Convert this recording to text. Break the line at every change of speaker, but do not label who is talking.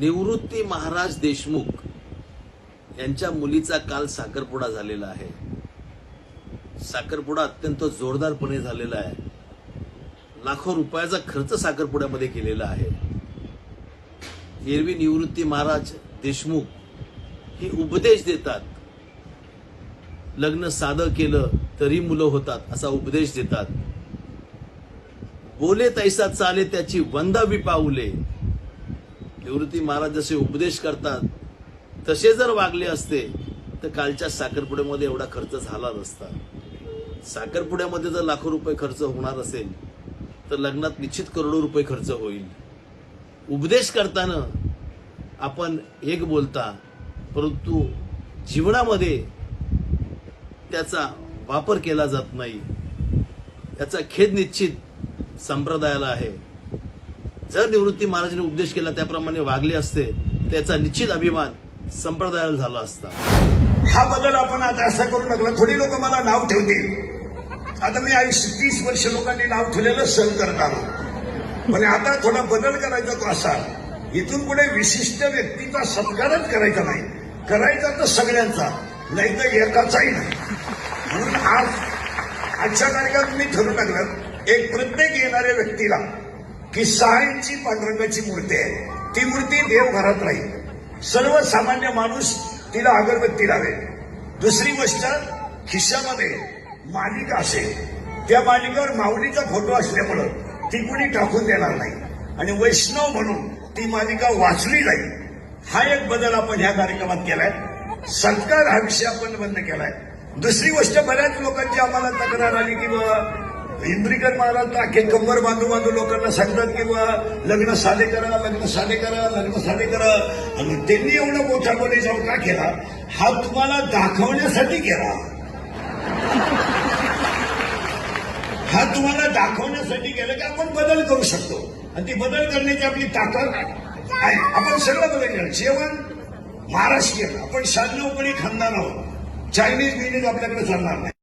निवृत्ती महाराज देशमुख यांच्या मुलीचा काल साखरपुडा झालेला आहे. साखरपुडा अत्यंत जोरदारपणे झालेला आहे. लाखो रुपयाचा खर्च साखरपुड्यामध्ये केलेला आहे. एरवी निवृत्ती महाराज देशमुख हे उपदेश देतात. लग्न साधं केलं तरी मुलं होतात असा उपदेश देतात. बोले तैसा चाले त्याची वंदावी पाऊले निवृत्ती महाराज जसे उपदेश करतात तसे जर वागले असते तर कालच्या साखरपुड्यामध्ये एवढा खर्च झाला नसता. साखरपुड्यामध्ये जर लाखो रुपये खर्च होणार असेल तर लग्नात निश्चित करोडो रुपये खर्च होईल. उपदेश करताना आपण एक बोलता परंतु जीवनामध्ये त्याचा वापर केला जात नाही. याचा खेद निश्चित संप्रदायाला आहे. जर निवृत्ती महाराजांनी उपदेश केला त्याप्रमाणे वागले असते त्याचा निश्चित अभिमान संप्रदायाला झाला असता.
हा बदल आपण आता असा करू लागला. थोडी लोक मला नाव ठेवतील. आता मी आयुष्य तीस वर्ष लोकांनी नाव ठेवलेलं सहन करत आलो. पण आता थोडा बदल करायचा तो असा. इथून पुढे विशिष्ट व्यक्तीचा सत्कारच करायचा नाही. करायचा तर सगळ्यांचा. नाही तर एकाचाही नाही. म्हणून आज आजच्या कार्यक्रमात मी ठरू टाकलं एक प्रत्येक येणाऱ्या व्यक्तीला की सहा पांडुरंगाची मूर्ती आहे. ती मूर्ती देवघरात राहील. सर्वसामान्य माणूस तिला अगरबत्ती लावेल. दुसरी गोष्ट खिशामध्ये मालिका असेल. त्या मालिकेवर माऊलीचा फोटो असल्यामुळं ती कुणी टाकून देणार नाही. आणि वैष्णव म्हणून ती मालिका वाचली जाईल हा एक बदल आपण ह्या कार्यक्रमात केलाय. सत्कार हा विषय आपण बंद केलाय. दुसरी गोष्ट बऱ्याच लोकांची आम्हाला तक्रार आली की बाबा इंद्रीकर महाराज अख्खे कंबर बांधू बांधू लोकांना सांगतात की बा लग्न साधे करा लग्न साधे करा लग्न साधे करा. आणि त्यांनी एवढा मोठा जाऊन का केला? हा तुम्हाला दाखवण्यासाठी केला. हा तुम्हाला दाखवण्यासाठी केलं की आपण बदल करू शकतो. आणि ती बदल करण्याची आपली ताकद आहे. आपण सगळं बदल केलं जेवण महाराष्ट्रीयन. आपण शहाण्णवपणे खानदार आहोत. चायनीज बिनीज आपल्याकडे चालणार नाही.